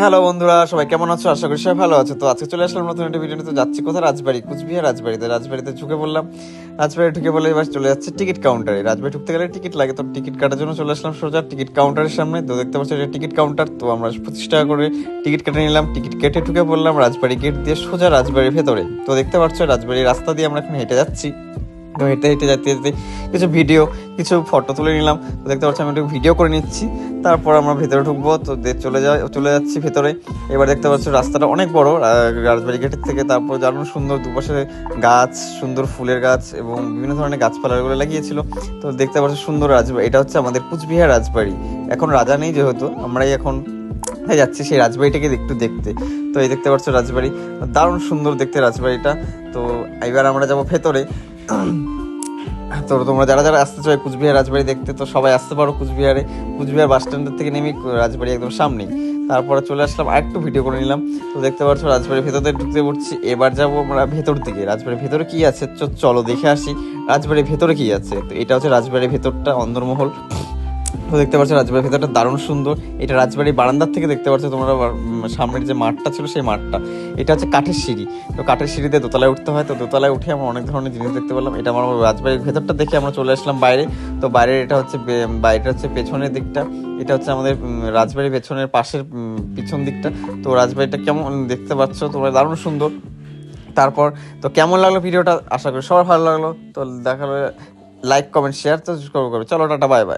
Hello বন্ধুরা, সবাই কেমন আছো? আশা করি সবাই ভালো আছো। তো আজকে চলে আসলাম নতুন একটা ভিডিও তো যাচ্ছি কোথায়? রাজবাড়ি, কুচবিহার রাজবাড়িতে। রাজবাড়িতে ঢুকে বললাম রাজবাড়ি ঢুকে বলে এবার চলে যাচ্ছে টিকিট কাউন্টারে রাজবাড়ি ঢুকতে গেলে টিকিট লাগে। তো টিকিট কাটার জন্য চলে আসলাম সোজা টিকিট কাউন্টারের সামনে। তো দেখতে পাচ্ছি এটা টিকিট কাউন্টার তো আমরা পঁচিশ টাকা করে টিকিট কেটে নিলাম। টিকিট কেটে ঢুকে বললাম রাজবাড়ি গেট দিয়ে সোজা রাজবাড়ির ভেতরে। তো দেখতে পাচ্ছ রাজবাড়ির রাস্তা দিয়ে আমরা এখন হেঁটে যাচ্ছি। হেঁটে হেঁটে যেতে যেতে কিছু ভিডিও কিছু ফটো তুলে নিলাম। তো দেখতে পাচ্ছি আমি একটু ভিডিও করে নিচ্ছি। তারপর আমরা ভেতরে ঢুকবো, তো চলে যাই, চলে যাচ্ছি ভেতরে। এবার দেখতে পাচ্ছ, রাস্তাটা অনেক বড় রাজবাড়ি গেটের থেকে তারপর দারুণ সুন্দর দুপাশে গাছ, সুন্দর ফুলের গাছ এবং বিভিন্ন ধরনের গাছপালাগুলো লাগিয়েছিল। তো দেখতে পাচ্ছ, সুন্দর রাজবাড়ি, এটা হচ্ছে আমাদের কুচবিহার রাজবাড়ি। এখন রাজা নেই যেহেতু, আমরাই এখন যাচ্ছি, সেই রাজবাড়িটাকে একটু দেখতে। তো এই দেখতে পাচ্ছ, রাজবাড়ি, দারুণ সুন্দর দেখতে রাজবাড়িটা। তো এবার আমরা যাব ভেতরে। তো তোমরা যারা যারা আসতে চাই কুচবিহার রাজবাড়ি দেখতে, তো সবাই আসতে পারো কুচবিহারে। কুচবিহার বাস স্ট্যান্ডের থেকে নেমে রাজবাড়ি একদম সামনেই। তারপরে চলে আসলাম আর একটু ভিডিও করে নিলাম। তো দেখতে পাচ্ছ রাজবাড়ির ভেতরে ঢুকতে পড়ছি। এবার যাব আমরা ভেতর দিকে। রাজবাড়ির ভেতরে কী আছে? চলো দেখে আসি। রাজবাড়ির ভেতরে কী আছে? তো এটা হচ্ছে রাজবাড়ির ভেতরটা, অন্দরমহল। তো দেখতে পাচ্ছ রাজবাড়ির ভেতরটা দারুণ সুন্দর। এটা রাজবাড়ির বারান্দার থেকে দেখতে পাচ্ছ তোমরা সামনের যে মাঠটা ছিল সেই মাঠটা। এটা হচ্ছে কাঠের সিঁড়ি। তো কাঠের সিঁড়িতে দোতলায় উঠতে হয়। তো দোতলায় উঠে আমরা অনেক ধরনের জিনিস দেখতে পেলাম। এটা আমার রাজবাড়ির ভেতরটা দেখে আমরা চলে আসলাম বাইরে। তো বাইরের এটা হচ্ছে বাইরেটা হচ্ছে পেছনের দিকটা। এটা হচ্ছে আমাদের রাজবাড়ির পেছনের পাশের পিছন দিকটা। তো রাজবাড়িটা কেমন দেখতে পাচ্ছ তোমরা? দারুণ সুন্দর। তারপর, তো কেমন লাগল ভিডিওটা? আশা করি সবার ভালো লাগল। তো দেখা লাইক কমেন্ট শেয়ার তো করব করবে। চলো, টাটা বাই বাই